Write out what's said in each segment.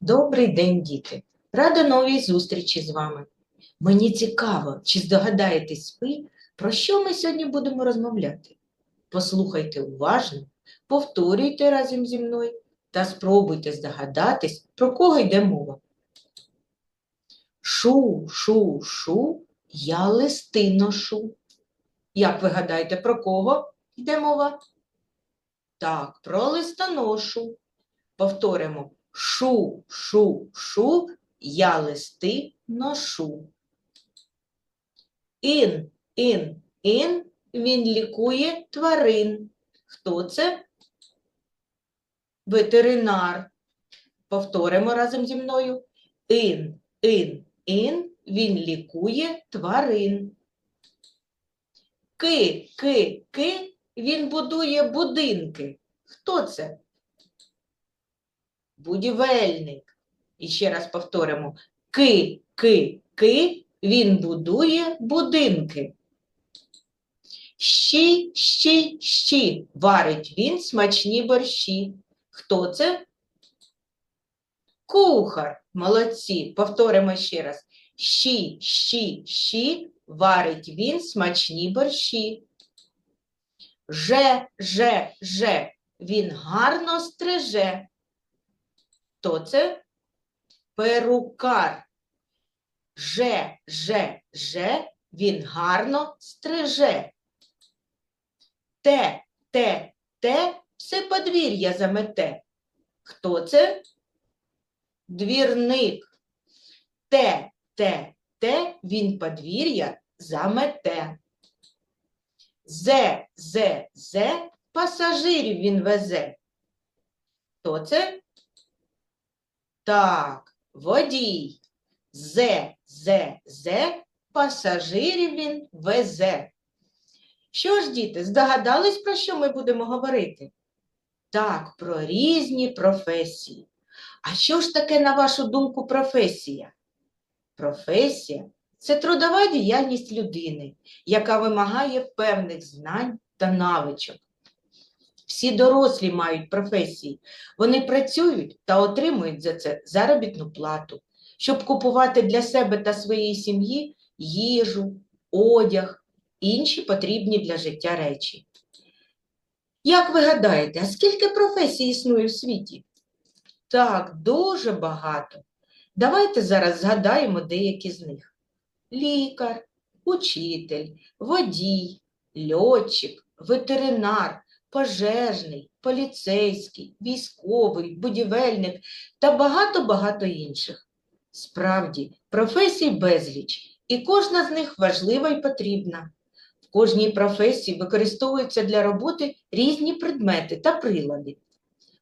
Добрий день, діти! Рада новій зустрічі з вами. Мені цікаво, чи здогадаєтесь ви, про що ми сьогодні будемо розмовляти. Послухайте уважно, повторюйте разом зі мною та спробуйте здогадатись, про кого йде мова. Шу, шу, шу, я листи ношу. Як ви гадаєте, про кого йде мова? Так, про листоношу. Повторимо. Шу, шу, шу, я листи ношу. Ін, ін, ін, він лікує тварин. Хто це? Ветеринар. Повторимо разом зі мною. Ін, ін, ін, він лікує тварин. Ки, ки, ки, він будує будинки. Хто це? Будівельник. І ще раз повторимо. Ки, ки, ки, він будує будинки. Щі, щі, щі, варить він смачні борщі. Хто це? Кухар. Молодці. Повторимо ще раз. Щі, щі, щі, варить він смачні борщі. Же, же, же, він гарно стриже. Хто це? Перукар. Же, же, же, він гарно стриже. Те, те, те, все подвір'я замете. Хто це? Двірник. Те, те, те, він подвір'я замете. Зе, зе, зе, пасажирів він везе. Хто це? Так, водій. Зе, зе, зе, пасажирів він везе. Що ж, діти, здогадались, про що ми будемо говорити? Так, про різні професії. А що ж таке, на вашу думку, професія? Професія це трудова діяльність людини, яка вимагає певних знань та навичок. Всі дорослі мають професії. Вони працюють та отримують за це заробітну плату, щоб купувати для себе та своєї сім'ї їжу, одяг, інші потрібні для життя речі. Як ви гадаєте, а скільки професій існує в світі? Так, дуже багато. Давайте зараз згадаємо деякі з них: лікар, учитель, водій, льотчик, ветеринар пожежний, поліцейський, військовий, будівельник та багато-багато інших. Справді, професій безліч, і кожна з них важлива і потрібна. В кожній професії використовуються для роботи різні предмети та прилади.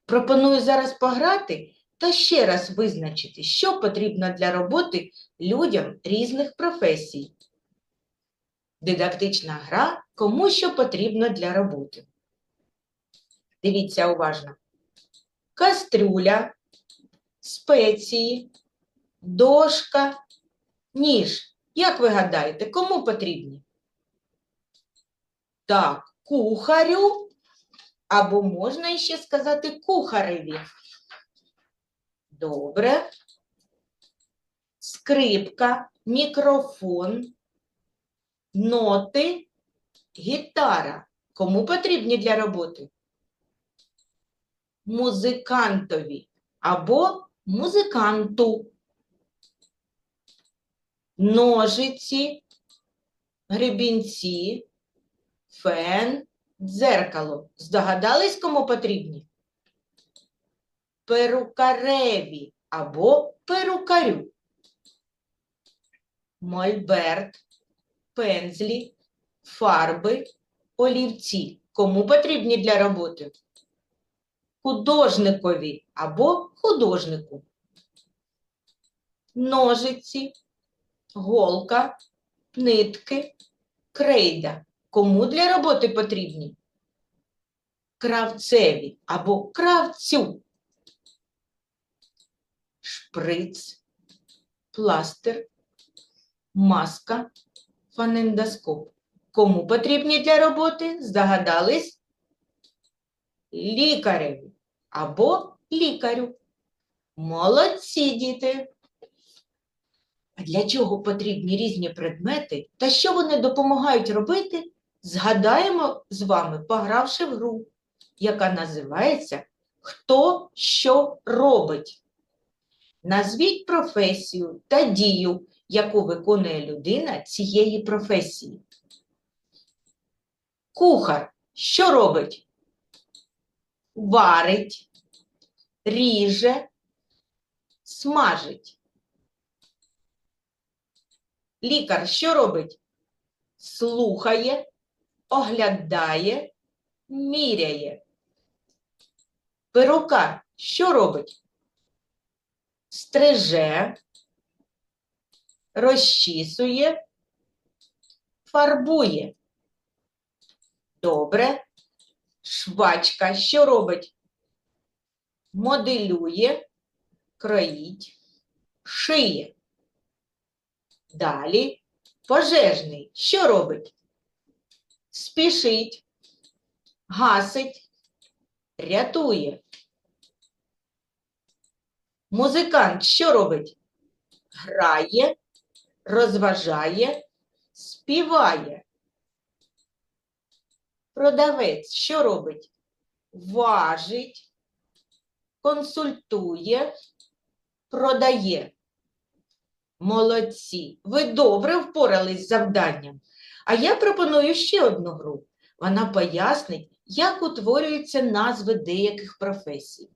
Пропоную зараз пограти та ще раз визначити, що потрібно для роботи людям різних професій. Дидактична гра кому що потрібно для роботи. Дивіться уважно. Кастрюля, спеції, дошка, ніж. Як ви гадаєте, кому потрібні? Так, кухарю, або можна ще сказати кухареві. Добре. Скрипка, мікрофон, ноти, гітара. Кому потрібні для роботи? Музикантові або музиканту. Ножиці, гребінці, фен, дзеркало. Здогадались, кому потрібні? Перукареві або перукарю. Мольберт, пензлі, фарби, олівці. Кому потрібні для роботи? Художникові або художнику. Ножиці, голка, нитки, крейда. Кому для роботи потрібні? Кравцеві або кравцю. Шприц, пластир, маска, фонендоскоп. Кому потрібні для роботи? Здогадались? Лікареві або лікарю. Молодці, діти. Для чого потрібні різні предмети та що вони допомагають робити, згадаємо з вами, погравши в гру, яка називається Хто що робить. Назвіть професію та дію, яку виконує людина цієї професії. Кухар що робить? Варить, ріже, смажить. Лікар що робить? Слухає, оглядає, міряє. Перукар що робить? Стриже, розчісує, фарбує. Добре. Швачка що робить? Моделює, кроїть, шиє. Далі пожежний що робить? Спішить, гасить, рятує. Музикант що робить? Грає, розважає, співає. Продавець що робить? Важить, консультує, продає. Молодці, ви добре впорались з завданням. А я пропоную ще одну гру. Вона пояснить, як утворюються назви деяких професій.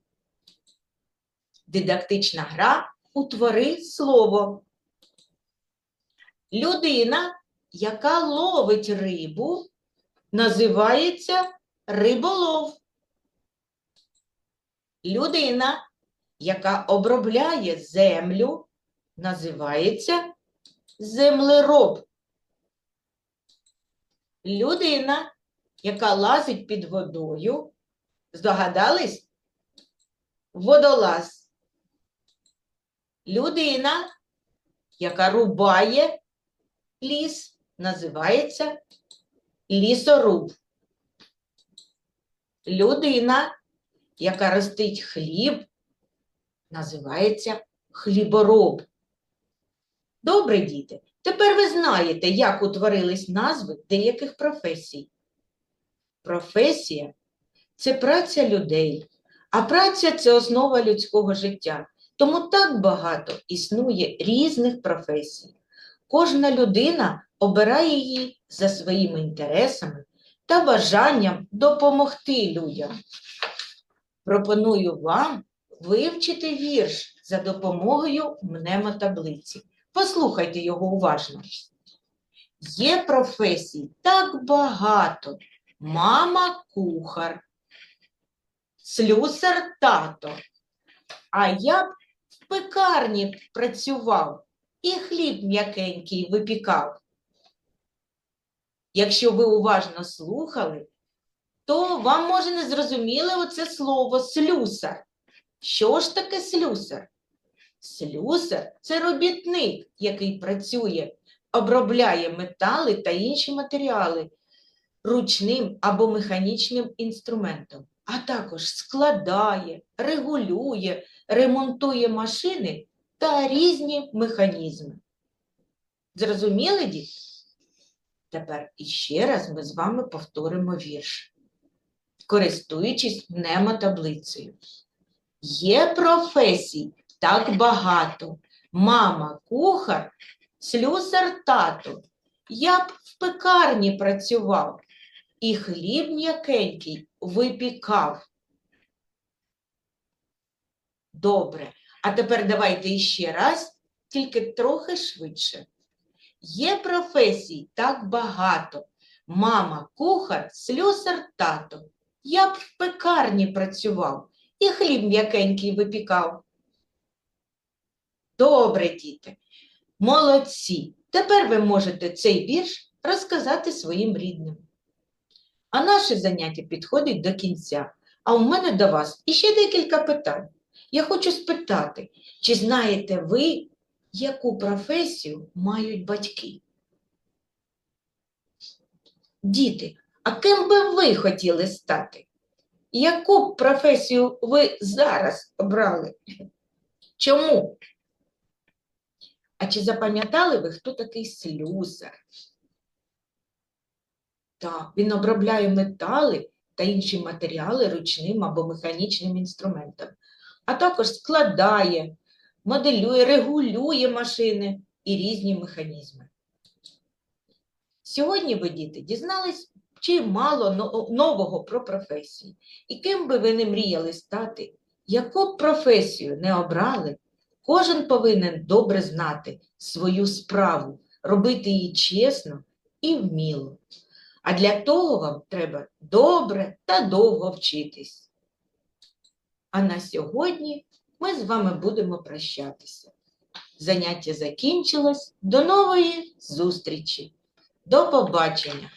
Дидактична гра утвори слово. Людина, яка ловить рибу, називається риболов. Людина, яка обробляє землю, називається землероб. Людина, яка лазить під водою, здогадались? Водолаз. Людина, яка рубає ліс, називається лісоруб. Людина, яка ростить хліб, називається хлібороб. Добре, діти, тепер ви знаєте, як утворились назви деяких професій. Професія це праця людей, а праця це основа людського життя. Тому так багато існує різних професій. Кожна людина обирає її за своїми інтересами та бажанням допомогти людям. Пропоную вам вивчити вірш за допомогою мнемотаблиці. Послухайте його уважно. Є професій так багато. Мама кухар, слюсар тато. А я б в пекарні працював і хліб м'якенький випікав. Якщо ви уважно слухали, то вам може не зрозуміле оце слово слюсар. Що ж таке слюсар? Слюсар це робітник, який працює, обробляє метали та інші матеріали ручним або механічним інструментом, а також складає, регулює, ремонтує машини та різні механізми. Зрозуміли, діти? Тепер іще раз ми з вами повторимо вірш, користуючись мнемотаблицею. Є професій так багато. Мама кухар, слюсар тато. Я б в пекарні працював і хліб м'якенький випікав. Добре. А тепер давайте іще раз, тільки трохи швидше. Є професій так багато. Мама кухар, слюсар тато. Я б в пекарні працював і хліб м'якенький випікав. Добре, діти, молодці. Тепер ви можете цей вірш розказати своїм рідним. А наше заняття підходить до кінця. А у мене до вас іще декілька питань. Я хочу спитати, чи знаєте ви, яку професію мають батьки? Діти, а ким би ви хотіли стати? Яку професію ви зараз обрали? Чому? А чи запам'ятали ви, хто такий слюсар? Так, він обробляє метали та інші матеріали ручним або механічним інструментом, а також складає, моделює, регулює машини і різні механізми. Сьогодні ви, діти, дізнались чимало нового про професії. І ким би ви не мріяли стати, яку б професію не обрали, кожен повинен добре знати свою справу, робити її чесно і вміло. А для того вам треба добре та довго вчитись. А на сьогодні ми з вами будемо прощатися. Заняття закінчилось. До нової зустрічі. До побачення!